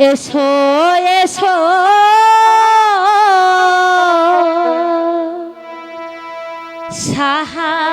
এসো এসো শাহাজাদা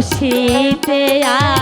বসিতে আসন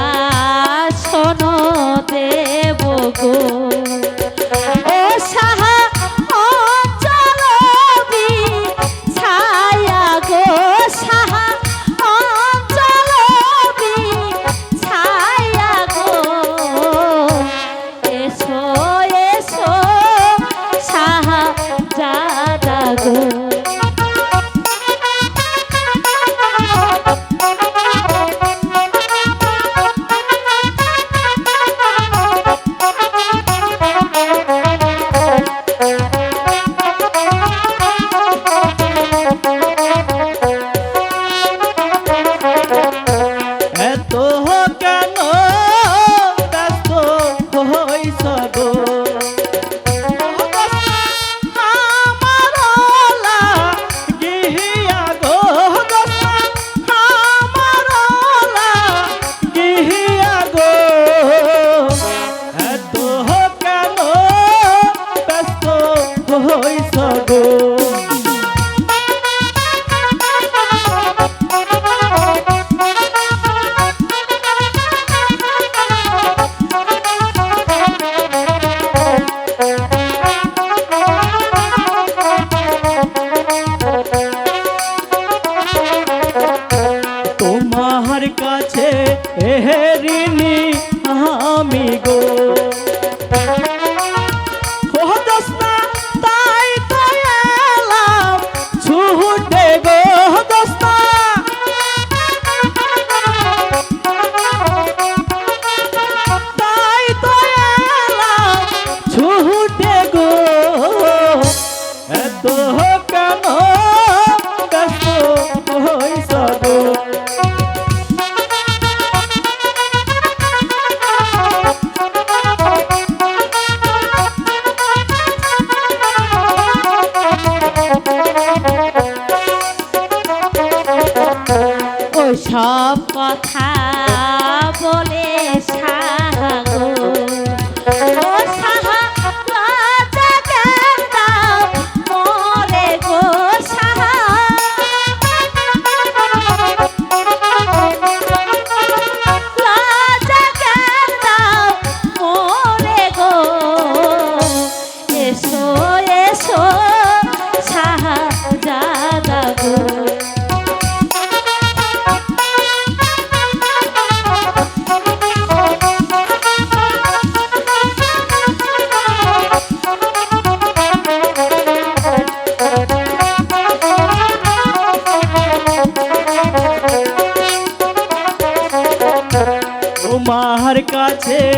সব কথা তোমার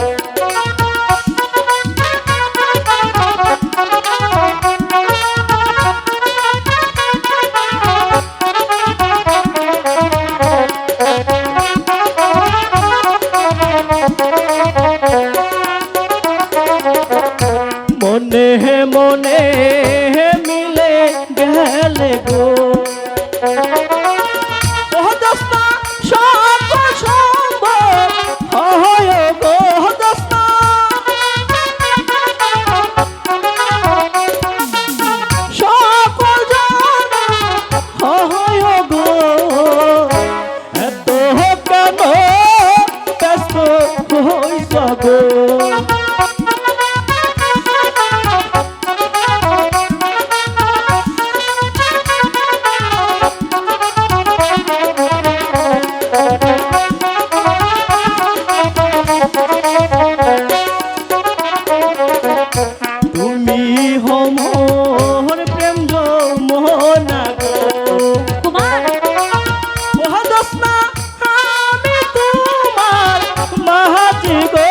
রে গো মোহর প্রেম গো মোহনা গো তোমার মহাদস্না আমি তোমার মহাজি গো।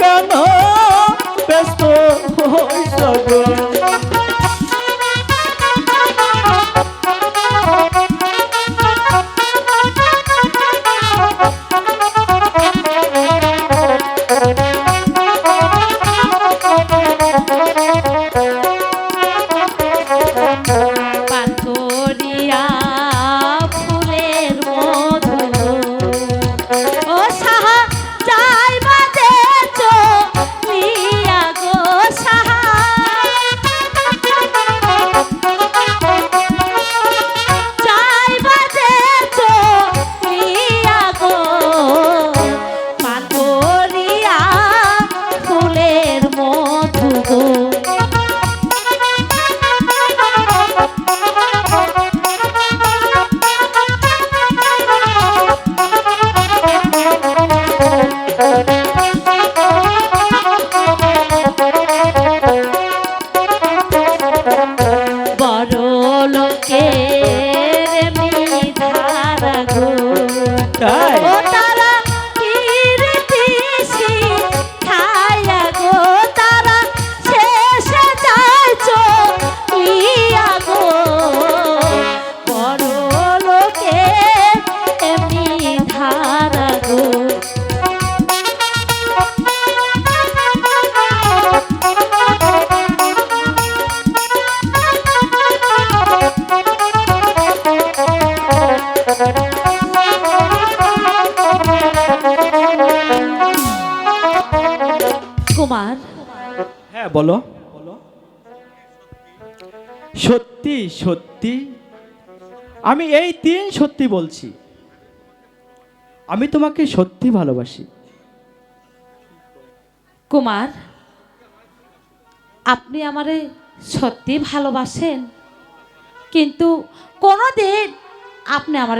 কেন বলো। সত্যি সত্যি। আমি এই তিন সত্যি বলছি। আমি তোমাকে সত্যি ভালোবাসি। কুমার, আপনি আমারে সত্যি ভালোবাসেন, কিন্তু কোনোদিন আপনি আমার